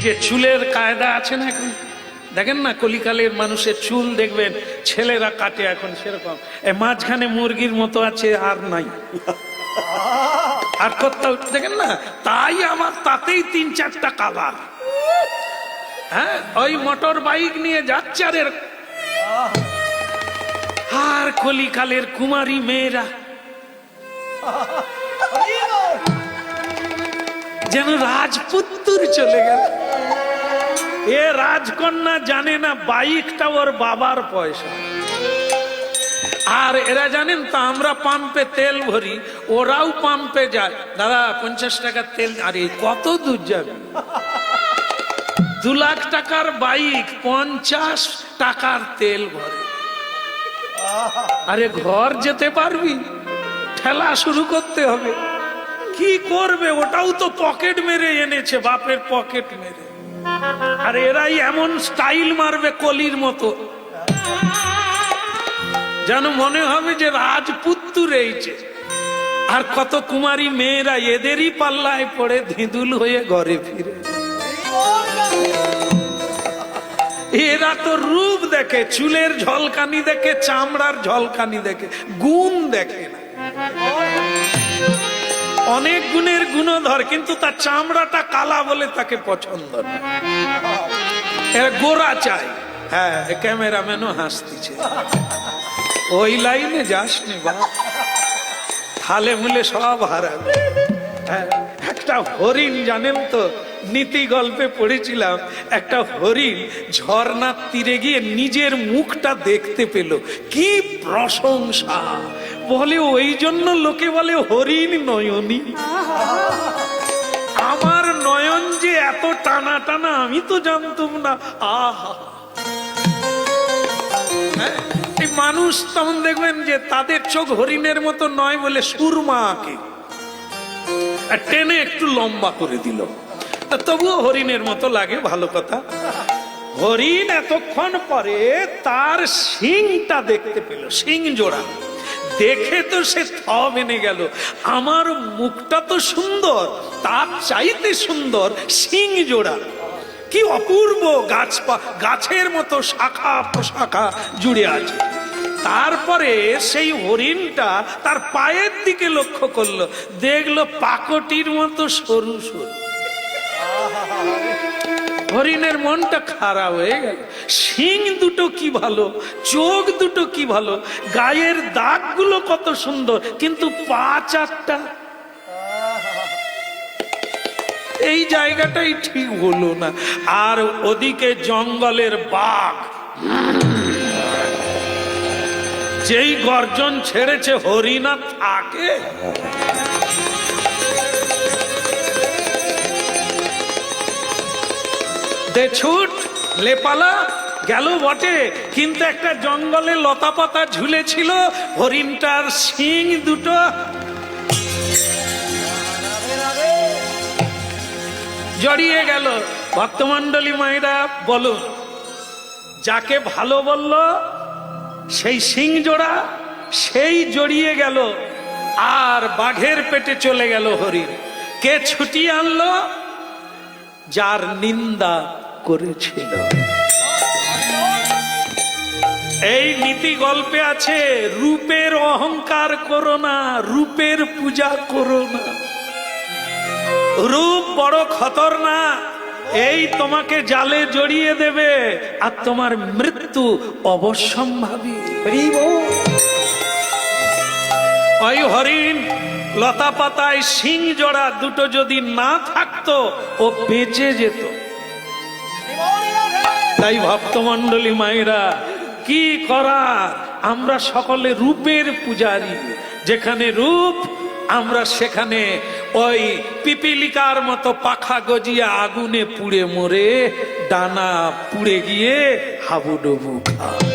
এই যে চুলের কায়দা আছে না এখন? দেখেন না, কলিকালের মানুষের চুল দেখবেন, ছেলেরা কাটে এখন সেরকম। এ মাঝখানে মুরগির মতো আছে, আর নাই। আর কোথাও দেখেন না, তাই আমার তাতেই তিন চারটা কালার। হ্যাঁ ওই মোটর বাইক নিয়ে যাচ্ছে আর আর কলিকালের কুমারী মেয়েরা। যেন রাজপুত্তুর চলে গেল। এ রাজকন্যা জানে না বাইকটা ওর বাবার পয়সা। আর এরা জানেন তো, আমরা পাম্পে তেল ভরি, ওরাও পাম্পে যায়। দাদা, পঞ্চাশ টাকার তেল, আরে কত দূর যাবে? দু লাখ টাকার বাইক, পঞ্চাশ টাকার তেল ভরে। আরে ঘর যেতে পারবি? ঠেলা শুরু করতে হবে। কি করবে? ওটাও তো পকেট মেরে এনেছে, বাপের পকেট মেরে। আর এরাই এমন স্টাইল মারবে কলির মতো। যেন মনে হবে যে রাজপুত্র রয়েছে আর কত কুমারী মেয়েরা এদেরই পাল্লায় পড়ে ধিঁদুল হয়ে ঘরে ফিরে। এরা তো রূপ দেখে, চুলের ঝলকানি দেখে, চামড়ার ঝলকানি দেখে, গুণ দেখে না। অনেক গুণের গুণধর, কিন্তু তার চামড়াটা কালা বলে তাকে পছন্দ না। গোরা চাই। হ্যাঁ ক্যামেরাম্যানও হাসতিছে। ওই লাইনে যাসনি বা থালে মুলে সব হারাবে। একটা হরিণ জানেন তো? নীতি গল্পে পড়েছিলাম, একটা হরিণ ঝর্ণার তীরে গিয়ে নিজের মুখটা দেখতে পেল। কি প্রশংসা! বলে ওই জন্য লোকে বলে হরিণ নয়নী। আমার নয়ন যে এত টানা টানা, আমি তো জানতাম না। আহা! হ্যাঁ? মানুষ তখন দেখবেন যে তাদের চোখ হরিণের মতো নয় বলে সুরমা আঁকে আর টেনে একটু লম্বা করে দিল। তবুও হরিণের মতো লাগে, ভালো কথা। হরিণ এতক্ষণ পরে তার শিংটা দেখতে পেল, শিং জোড়া। দেখে তো সে থ মেনে গেল। আমার মুখটা তো সুন্দর, তার চাইতে সুন্দর শিং জোড়া। কি অপূর্ব গাছ গাছের মতো শাখা প্রশাখা জুড়ে আছে। তারপরে সেই হরিণটা তার পায়ের দিকে লক্ষ্য করল। দেখল পাকটির মতো সরু সরু। হরিণের মনটা খারাপ হয়ে গেল। শিং দুটো কি ভালো, চোখ দুটো কি ভালো, গায়ের দাগগুলো কত সুন্দর, কিন্তু পা চারটা। এই জায়গাটাই ঠিক হলো না। আর ওদিকে জঙ্গলের বাঘ। যেই গর্জন ছেড়েছে হরিণা থাকে দে ছুট লেপালা, গেল বটে, কিন্তু একটা জঙ্গলে লতা পাতা ঝুলেছিল, হরিণটার শিং দুটো। জড়িয়ে গেল। ভক্তমন্ডলী মায়েরা বলো যাকে ভালো বলল সেই সিং জোড়া সেই জড়িয়ে গেল আর বাঘের পেটে চলে গেল হরিণ। কে ছুটিয়ে আনলো? যার নিন্দা করেছিল। এই নীতি গল্পে আছে, রূপের অহংকার করো না, রূপের পূজা করো না। রূপ বড় খতরনাক এই তোমাকে জালে জড়িয়ে দেবে আর তোমার মৃত্যু অবশ্যম্ভাবী। ওই হরিণ লতা পাতায় শিং জোড়া দুটো যদি না থাকতো ও বেঁচে যেত। তাই ভক্তমন্ডলী মায়েরা কি করা আমরা সকলে রূপের পূজারী যেখানে রূপ আমরা সেখানে ওই পিপিলিকার মতো পাখা গজিয়ে আগুনে পুড়ে মরে, ডানা পুড়ে গিয়ে হাবুডুবু খা